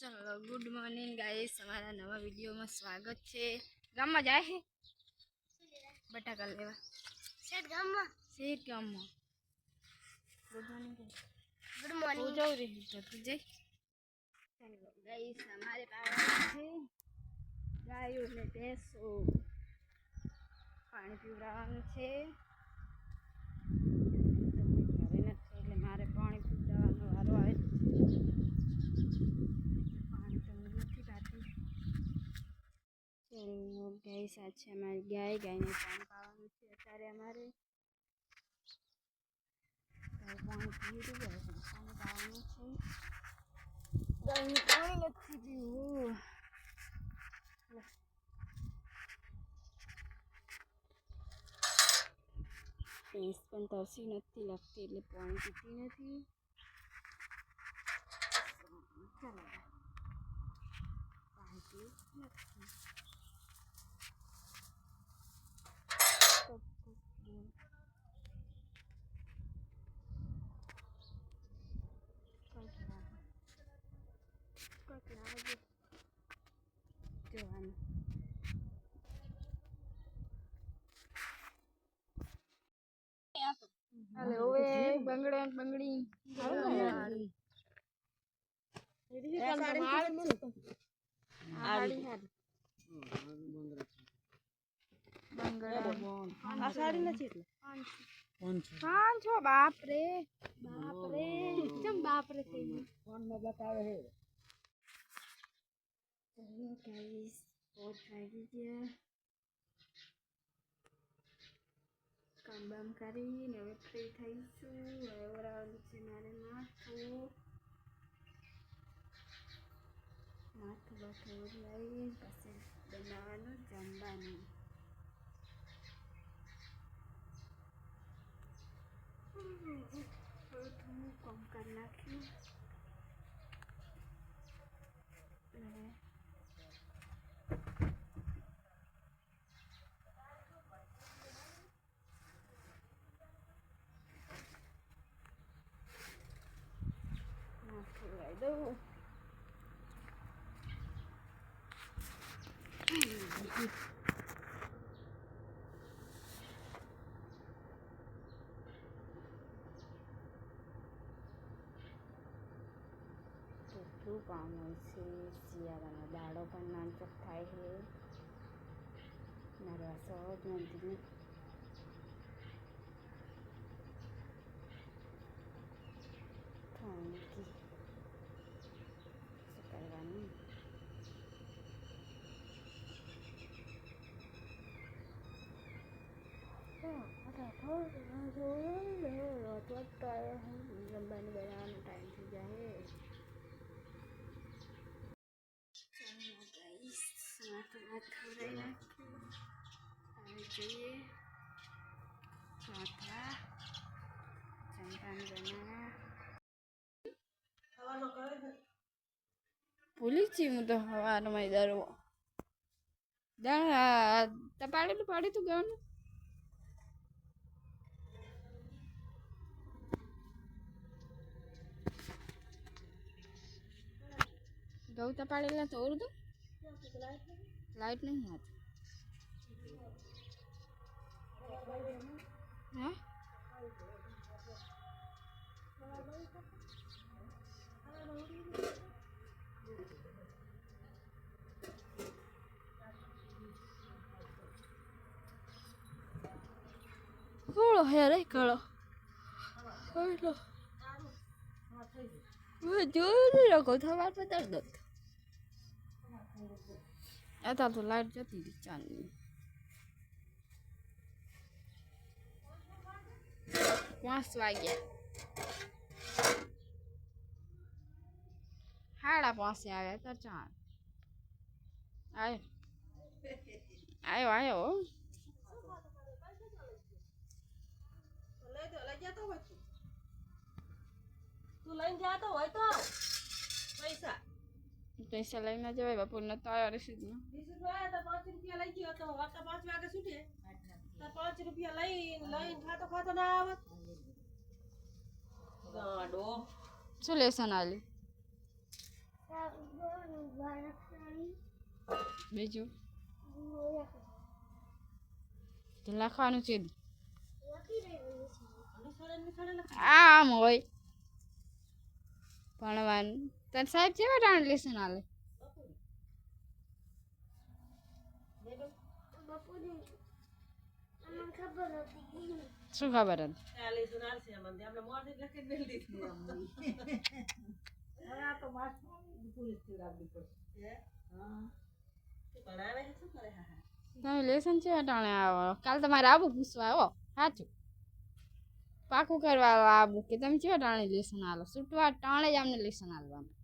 ચલો good morning guys અમારા નવા વિડીયોમાં સ્વાગત છે. ગામમાં જાય છે બટાકા લેવા. શેઠ ગામમાં? શેઠ ગામમાં. ગુડ મોર્નિંગ ગુડ મોર્નિંગ જઉં રહી તો તું જઈ ચલો ગાઈસ અમારે પાવાનું છે. ગાયો ને ભેંસો. પાણી પીવડાવવાનું છે તો કોઈ ઘરે નથી એટલે મારે પાણી પીવડાવવાનો વારો આવે પાણી તો હું નથી પાતી ગાય સાથે અમારી ગાય ગાયને પાણી પાવાનું છે અત્યારે અમારે. પાણી પી રહી પાણી પાવાનું છે. ગાયને પાણી નથી પીવું. ભેંસ પણ તરસી નથી લાગતી એટલે પાણી પીતી નથી. ચાલો. પાણી પીવું નથી જોવાનું હાલે ઓવે બંગડે બંગડી આડી હારી બાપ રે બાપ રે ચમ બાપ રે થઈ ગયું ચલો ગાઈસ પોત વાગી ગયા કામ બામ કરીને હવે ફ્રી થઈશું હવે વરાવાનું છે મારે માથું માથું બાથું ઓરલાવી પછી બનાવવાનું જમવાનું થોડું થોડું કામ કરી નાખ્યું કેટલું કામ હોય છે શિયાળાનો દાડો પણ નાનચક થાય છે મારે આ સહજ નથી થેન્ક યુ શું કરવાનું જમવાનું બનાવવાનો ટાઈમ થઈ જાય ચાલો ગાઈસ માથું ભાત ખવડાવી નાખ્યું હવે જઈએ ચોથા બનાવવા ભૂલી છી હું તો હવારમાં દરવો તપાડેલું પાડ્યું તું ગયું ઘઉં તપાડેલા તો ઓરતું લાઈટ નહીં હાથ હા થોડો હેર કળો જોયું નહીં રાખો થવા પતાર દો અત્યારે તો લાઈટ જતી રહી ચાંદની પાંચ વાગ્યા. સાડા પાંચે આવ્યા તો ચાર આવ્યો આવ્યો આવ્યો. તું લઈને જાતો હોય તો પૈસા. પૈસા લઈને જવાય બપોરના તૈયાર સીધમાં વીસ રૂપિયા તો પાંચ રૂપિયા લઈ ગયો તો વાતા પાંચ વાગે છૂટે. પાંચ રૂપિયા લઈ લઈને ખાતો ખાતો ના આવત ગાડો. શું લેસન આલી? બીજું? તો લખવાનું છે. આમ હોય. ભણવાનું. તને સાહેબ કેવા ટાણે લેસન આલે? શું ખબર હતી ચાલે સુનાર છે અમને આપણે મોઢે લખી મેલ દીધી અમને હવે આ તો માસ પોલીસથી રાખવી પડશે હા ભણાવે છે શું કરે હા હા તમે લેસન છે ટાણે આવો કાલ તમારે આવું પૂછવા આવો સાચું પાકું કરવા આવું કે તમે કેવા ટાણે લેસન આલો છૂટવા ટાણે જ અમને લેસન આલવાનું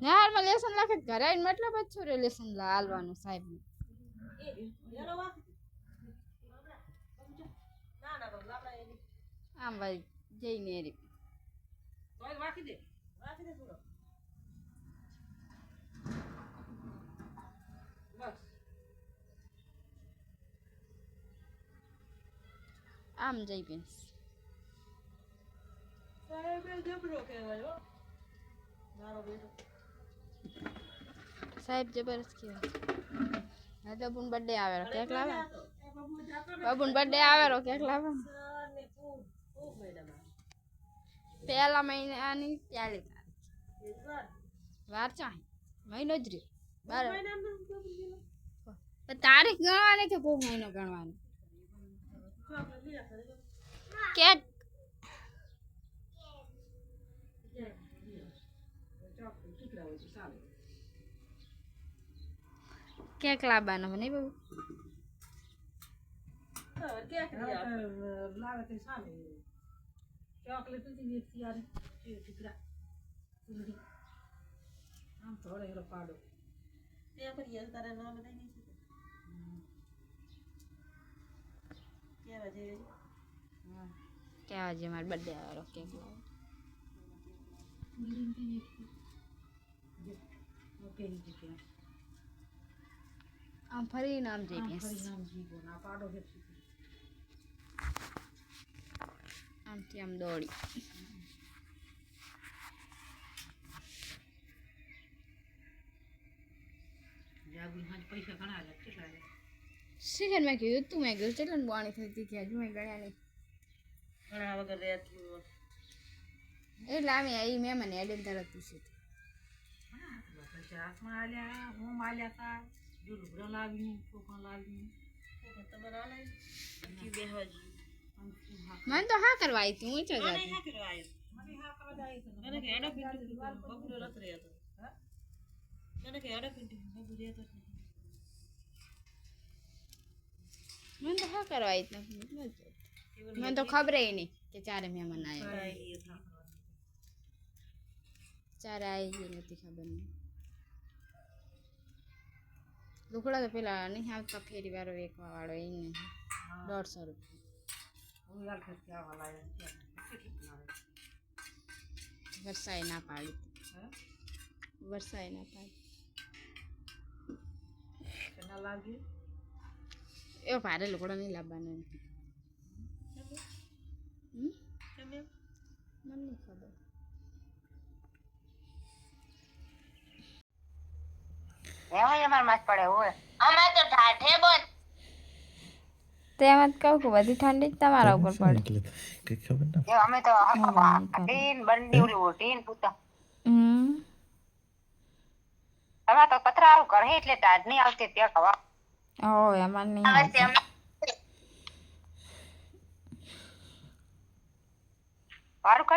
યારમાં લેસન લખે તો ઘરે આવીને મતલબ જ છું રે લેસન આલવાનું સાહેબ આમ ભાઈ, જઈને રે વાકી દે વાકી દે થોડો બસ આમ જઈ બેટો સાહેબ જબરજસ્ત કહેવાય. હા તો. બુન બર્થડે આવે કેક લાવે બાબુન બર્થડે આવે કેક લાવે પહેલા મહિનાની પહેલી તારીખ. વાર ચાહી મહિનો જ રહ્યો. બાર તારીખ ગણવાની કે કોઈ મહિનો ગણવાનો? કેક. હોય ચાલે બતાવી નહીં શકે કેવા જેવી કેવા જે મારો બર્થડે આવે કેક લાવે ફૂલડી નથી વેચતી જો ઓકે ની જગ્યા આમ ફરી નામ જઈ વેચતી આમથી આમ દોડી. પૈસા ઘણા કેટલા શિખર મેં કીધું તું મેં કીધું ચેટલું બોણી થઈ હતી કે હજુ મેં ગણ્યા નહીં. ઘણા વગર રહેતી એટલે આમે આવી મેં મને એડેન તરત પૂછ્યું પછી હાથમાં આલ્યા હું આલ્યા તા? જો લુગડા લાવ્યું ચોખા લાવ્યું તમારે આલે બેહવા મને તો હા કરવા આવી તું ઊંચો જાતી મને હા કરવા જાય છે મને કે એડા પિંટી બબુલો લત રહ્યો તો મને કે એડા પિંટી બબુ રહેતો જ નથી મને તો હા કરવા આવી તું મને તો- મને તો ખબર નહીં કે ચારે મહેમાન આવ્યા ચારે આવી ગઈ નથી ખબર નહીં લુકડા તો પેલા નહીં આવતા ફેરી વાળો વેકવા વાળો એ નહીં દોઢસો રૂપિયા વરસાય ના પાડી વરસાય ના પાડી એવો ભારે લુકડો નહીં લાવવાનો એમ. હમ? મને નહીં એમાં માસ પડે હોય. અમે તો ઠાઠે બોલ. તેમાં જ કહું કે બધી ઠંડી જ તમારા ઉપર પડે. કઈ ખબર ના અમે તો ટીન બંડી ઓલી ટીન પૂતા. હમ. અમે તો પથરારું કરે એટલે ટાઢ નહીં આવતી ત્યાં કવા ઓ એમાં નહીં આવતી. અમે કયું